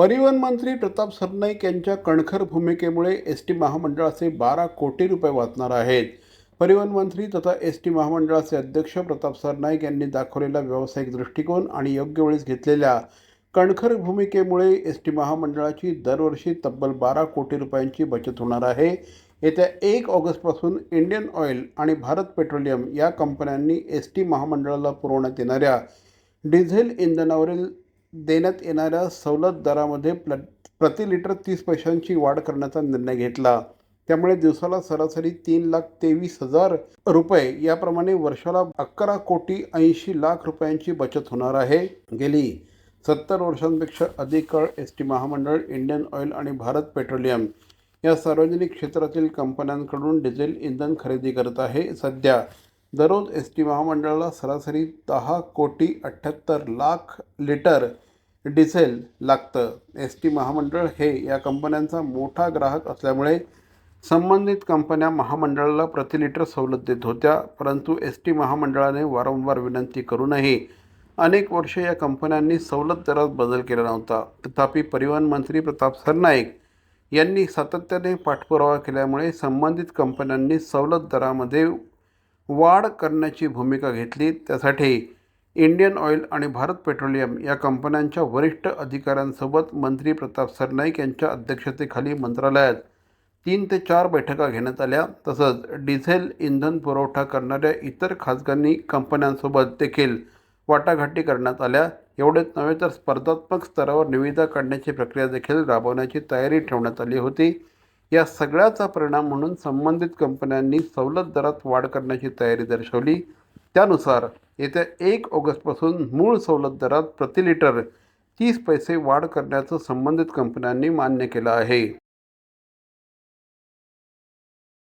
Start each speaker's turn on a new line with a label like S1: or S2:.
S1: परिवहन मंत्री प्रताप सरनाईक यांच्या कणखर भूमिकेमुळे एस टी महामंडळाचे बारा कोटी रुपये वाचणार आहेत. परिवहन मंत्री तथा एस टी महामंडळाचे अध्यक्ष प्रताप सरनाईक यांनी दाखवलेला व्यावसायिक दृष्टिकोन आणि योग्य वेळेस घेतलेल्या कणखर भूमिकेमुळे एस टी महामंडळाची दरवर्षी तब्बल बारा कोटी रुपयांची बचत होणार आहे. येत्या एक ऑगस्टपासून इंडियन ऑइल आणि भारत पेट्रोलियम या कंपन्यांनी एस टी महामंडळाला पुरवण्यात येणाऱ्या डिझेल इंधनावरील देण्यात येणाऱ्या सवलत दरामध्ये प्ल प्रति लिटर तीस पैशांची वाढ करण्याचा निर्णय घेतला. त्यामुळे दिवसाला सरासरी तीन लाख तेवीस हजार रुपये याप्रमाणे वर्षाला अकरा कोटी ऐंशी लाख रुपयांची बचत होणार आहे गेली. सत्तर वर्षांपेक्षा अधिक काळ एस टी महामंडळ इंडियन ऑइल आणि भारत पेट्रोलियम या सार्वजनिक क्षेत्रातील कंपन्यांकडून डिझेल इंधन खरेदी करत आहे सध्या. दररोज एस टी महामंडळाला सरासरी दहा कोटी अठ्ठ्याहत्तर लाख लिटर डिझेल लागतं. एस टी महामंडळ हे या कंपन्यांचा मोठा ग्राहक असल्यामुळे संबंधित कंपन्या महामंडळाला प्रति लिटर सवलत देत होत्या परंतु एस टी महामंडळाने वारंवार विनंती करूनही अनेक वर्षे या कंपन्यांनी सवलत दरात बदल केला नव्हता. तथापि परिवहन मंत्री प्रताप सरनाईक यांनी सातत्याने पाठपुरावा केल्यामुळे संबंधित कंपन्यांनी सवलत दरामध्ये वाढ करण्याची भूमिका घेतली. त्यासाठी इंडियन ऑइल आणि भारत पेट्रोलियम या कंपन्यांच्या वरिष्ठ अधिकाऱ्यांसोबत मंत्री प्रताप सरनाईक यांच्या अध्यक्षतेखाली मंत्रालयात तीन ते चार बैठका घेण्यात आल्या. तसंच डिझेल इंधन पुरवठा करणाऱ्या इतर खाजगी कंपन्यांसोबत देखील वाटाघाटी करण्यात आल्या. एवढेच नव्हे तर स्पर्धात्मक स्तरावर निविदा काढण्याची प्रक्रिया देखील राबवण्याची तयारी ठेवण्यात आली होती. या सगळ्याचा परिणाम म्हणून संबंधित कंपन्यांनी सवलत दरात वाढ करण्याची तयारी दर्शवली. त्यानुसार येत्या एक ऑगस्टपासून मूळ सवलत दरात प्रति लिटर तीस पैसे वाढ करण्याचं संबंधित कंपन्यांनी मान्य केलं आहे.